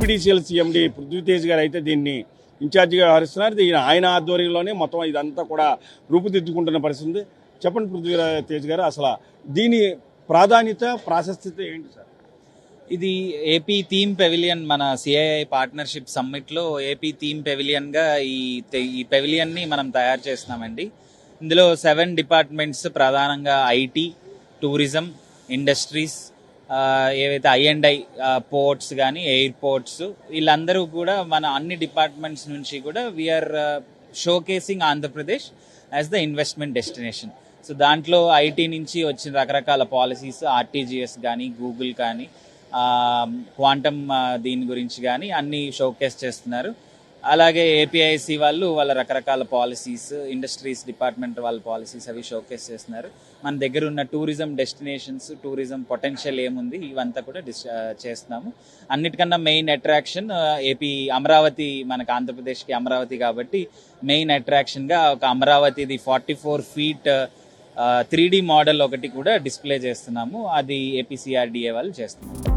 ఐటీసీఎల్ CMD Prithvi Tej గారు అయితే దీన్ని ఇన్ఛార్జిగా వ్యవహరిస్తున్నారు. దీని ఆయన ఆధ్వర్యంలోనే మొత్తం ఇదంతా కూడా రూపుదిద్దుకుంటున్న పరిస్థితి చెప్పండి పృథ్వీతేజ్ గారు అసలు దీని ప్రాధాన్యత ప్రాశస్త్యత ఏంటి సార్? ఇది ఏపీ థీమ్ పెవిలియన్ మన సిఐఐ పార్ట్నర్షిప్ సమ్మిట్లో ఏపీ థీమ్ పెవిలియన్గా ఈ ఈ పెవిలియన్ని మనం తయారు చేస్తున్నామండి. ఇందులో సెవెన్ డిపార్ట్మెంట్స్ ప్రధానంగా ఐటీ టూరిజం ఇండస్ట్రీస్ ఏవైతే ఐ అండ్ ఐ పోర్ట్స్ కానీ ఎయిర్పోర్ట్స్ వీళ్ళందరూ కూడా మన అన్ని డిపార్ట్మెంట్స్ నుంచి కూడా we're showcasing Andhra Pradesh as the investment destination so దాంట్లో ఐటీ నుంచి వచ్చిన రకరకాల పాలసీస్ ఆర్టీజీఎస్ కానీ గూగుల్ కానీ క్వాంటమ్ దీని గురించి కానీ అన్ని షోకేస్ చేస్తున్నారు. అలాగే ఏపీఐసి వాళ్ళు వాళ్ళ రకరకాల పాలసీస్ ఇండస్ట్రీస్ డిపార్ట్మెంట్ వాళ్ళ పాలసీస్ అవి షోకేస్ చేస్తున్నారు. మన దగ్గర ఉన్న టూరిజం డెస్టినేషన్స్ టూరిజం పొటెన్షియల్ ఏముంది ఇవంతా కూడా డిస్ చేస్తున్నాము. అన్నిటికన్నా మెయిన్ అట్రాక్షన్ ఏపీ అమరావతి మనకు ఆంధ్రప్రదేశ్కి అమరావతి కాబట్టి మెయిన్ అట్రాక్షన్గా ఒక అమరావతిది forty four feet three model ఒకటి కూడా డిస్ప్లే చేస్తున్నాము. అది ఏపీసీఆర్డిఏ వాళ్ళు చేస్తున్నారు.